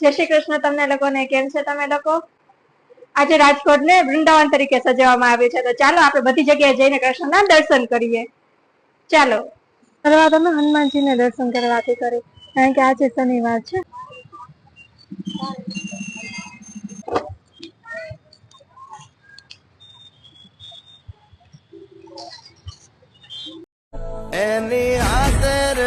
જય શ્રી કૃષ્ણ તમને લોકોને કેમ છે તમે લોકો? આજે રાજકોટ ને વૃંદાવન તરીકે સજાવવામાં આવ્યું છે. તો ચાલો આપણે બધી જગ્યાએ જઈને કૃષ્ણના દર્શન કરીએ. ચાલો. શરૂઆત અમે હનુમાનજીને દર્શન કરવાથી કરી. કારણ કે આજે શનિવાર છે. એની આદર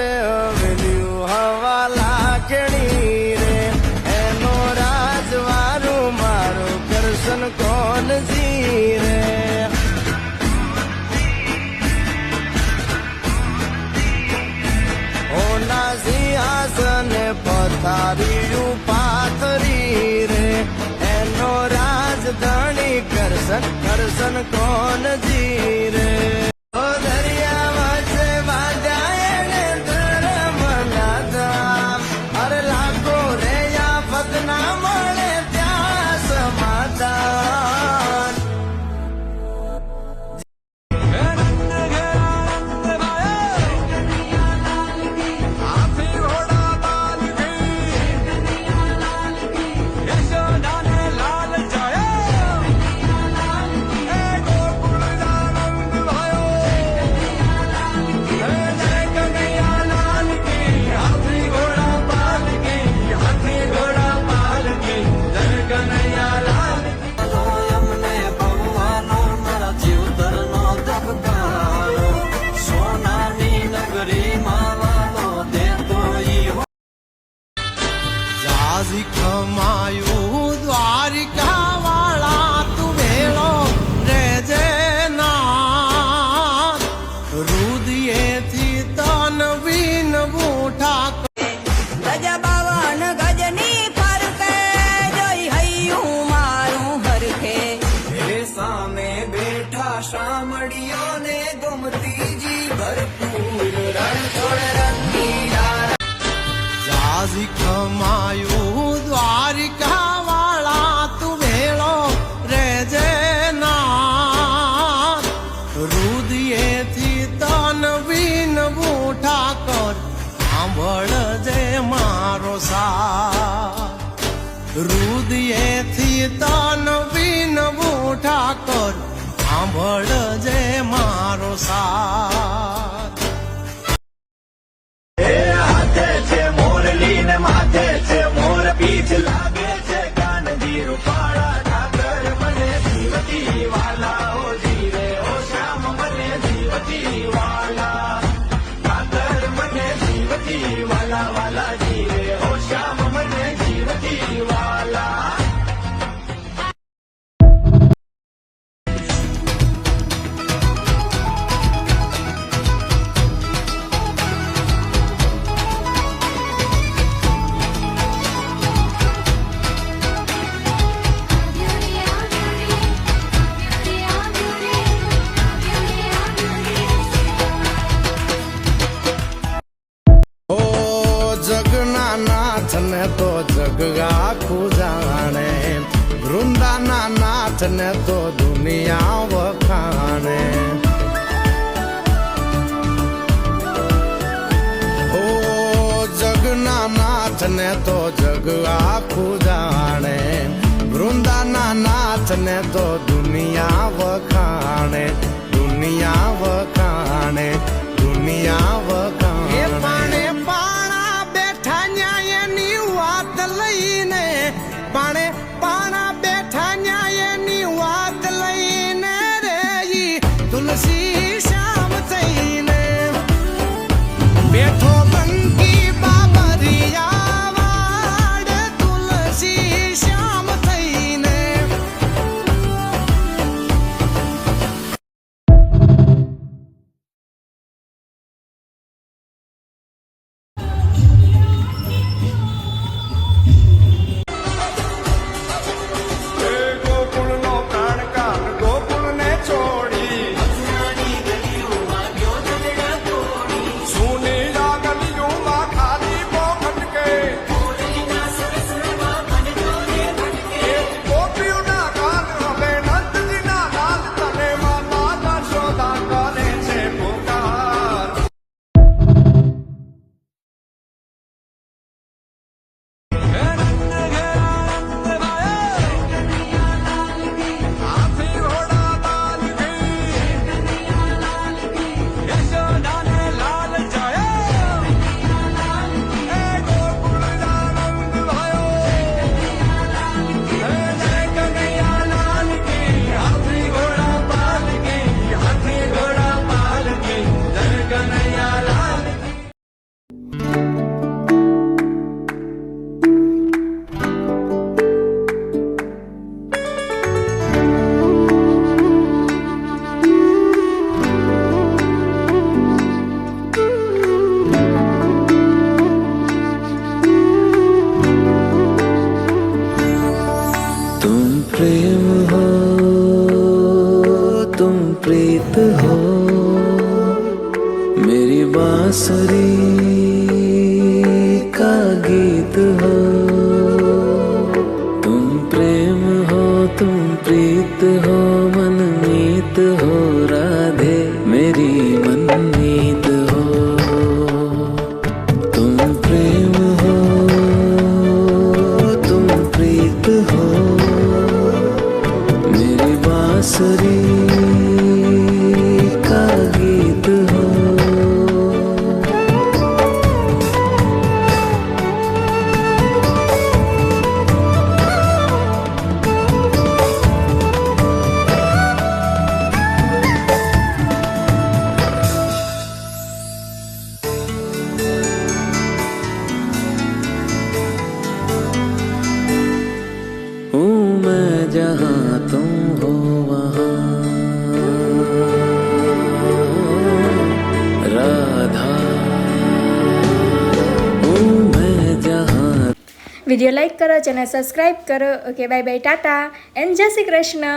કરશન કોણ રે જાજી ખમાયું દ્વારિકા વાળા તું ભેળો રેજે ના રુદિયેથી તન વિન બૂઠા કર સાંભળ જે મારો સા રુદિયેથી તન વિન બૂઠા કર સાંભળ જે મારો સાથ. you. વૃંદાના નાથ ને તો દુનિયા વખાણે. ઓ જગના નાથ ને તો જગ આખું જાણે. વૃંદાના નાથ ને તો દુનિયા વખાણે. દુનિયા વખાણે प्रेम हो, तुम प्रीत हो। मेरी बांसुरी का गीत हो। तुम प्रेम हो, तुम प्रीत हो વીડિયો લાઈક કરો ચેનલ સબસ્ક્રાઈબ કરો. Okay bye bye tata. And જય શ્રી કૃષ્ણ.